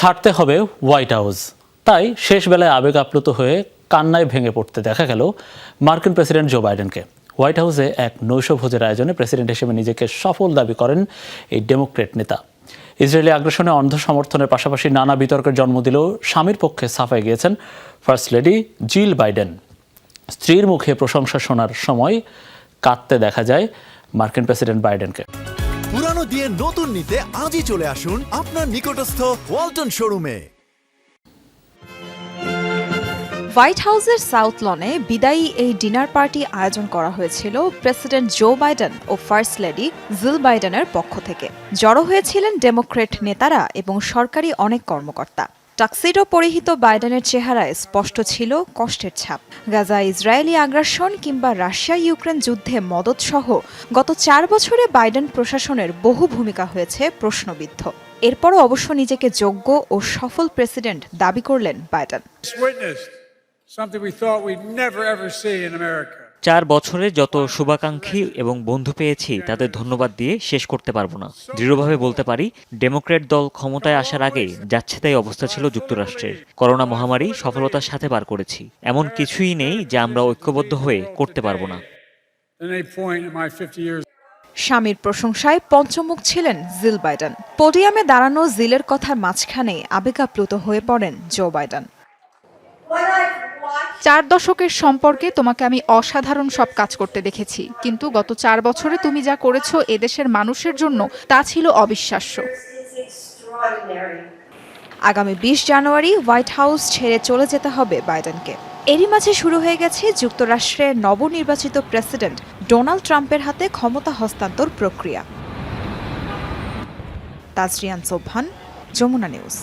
ছাড়তে হবে white house. তাই শেষ বেলায় আবেগ আপ্লুত হয়ে কান্নায় ভেঙে পড়তে দেখা গেল মার্কিন প্রেসিডেন্ট জো বাইডেনকে। হোয়াইট হাউসে এক নৈশভোজের আয়োজনে প্রেসিডেন্ট হিসেবে নিজেকে সফল দাবি করেন এই ডেমোক্রেট নেতা। ইসরায়েলি আগ্রাসনে অন্ধ সমর্থনের পাশাপাশি নানা বিতর্কের জন্ম দিলেও স্বামীর পক্ষে সাফাই গিয়েছেন ফার্স্ট লেডি জিল বাইডেন। স্ত্রীর মুখে প্রশংসা শোনার সময় কাঁদতে দেখা যায় মার্কিন প্রেসিডেন্ট বাইডেনকে। পুরানো দিয়ে নতুন নিতে আজই চলে আসুন আপনার নিকটস্থ ওয়ালটন শোরুমে। হোয়াইট হাউসের সাউথ লনে বিদায়ী এই ডিনার পার্টি আয়োজন করা হয়েছিল প্রেসিডেন্ট জো বাইডেন ও ফার্স্ট লেডি জিল বাইডেনের পক্ষ থেকে। জড়ো হয়েছিলেন ডেমোক্রেট নেতারা এবং সরকারি অনেক কর্মকর্তা। টাক্সিডো পরিহিত বাইডেনের চেহারায় স্পষ্ট ছিল কষ্টের ছাপ। গাজা ইসরায়েলি আগ্রাসন কিংবা রাশিয়া ইউক্রেন যুদ্ধে মদত সহ গত চার বছরে বাইডেন প্রশাসনের বহু ভূমিকা হয়েছে প্রশ্নবিদ্ধ। এরপরও অবশ্য নিজেকে যোগ্য ও সফল প্রেসিডেন্ট দাবি করলেন বাইডেন। চার বছরে যত শুভাকাঙ্ক্ষী এবং বন্ধু পেয়েছি তাদের ধন্যবাদ দিয়ে শেষ করতে পারব না। দৃঢ়ভাবে বলতে পারি ডেমোক্র্যাট দল ক্ষমতায় আসার আগে যাচ্ছে তাই অবস্থা ছিল যুক্তরাষ্ট্রের। করোনা মহামারী সফলতার সাথে পার করেছি। এমন কিছুই নেই যা আমরা ঐক্যবদ্ধ হয়ে করতে পারব না। At any point in my 50 years স্বামীর প্রশংসায় পঞ্চমুখ ছিলেন জিল বাইডেন। পোডিয়ামে দাঁড়ানো জিলের কথার মাঝখানে আবেগাপ্লুত হয়ে পড়েন জো বাইডেন। চার দশকের সম্পর্কে তোমাকে আমি অসাধারণ সব কাজ করতে দেখেছি। কিন্তু গত চার বছরে তুমি যা করেছ এদেশের মানুষের জন্য, তা ছিল অবিশ্বাস্য। আগামী বিশ জানুয়ারি হোয়াইট হাউস ছেড়ে চলে যেতে হবে বাইডেনকে। এরই মাঝে শুরু হয়ে গেছে যুক্তরাষ্ট্রের নবনির্বাচিত প্রেসিডেন্ট ডোনাল্ড ট্রাম্পের হাতে ক্ষমতা হস্তান্তর প্রক্রিয়া। তাজরিয়ান সোবহান যমুনা নিউজ।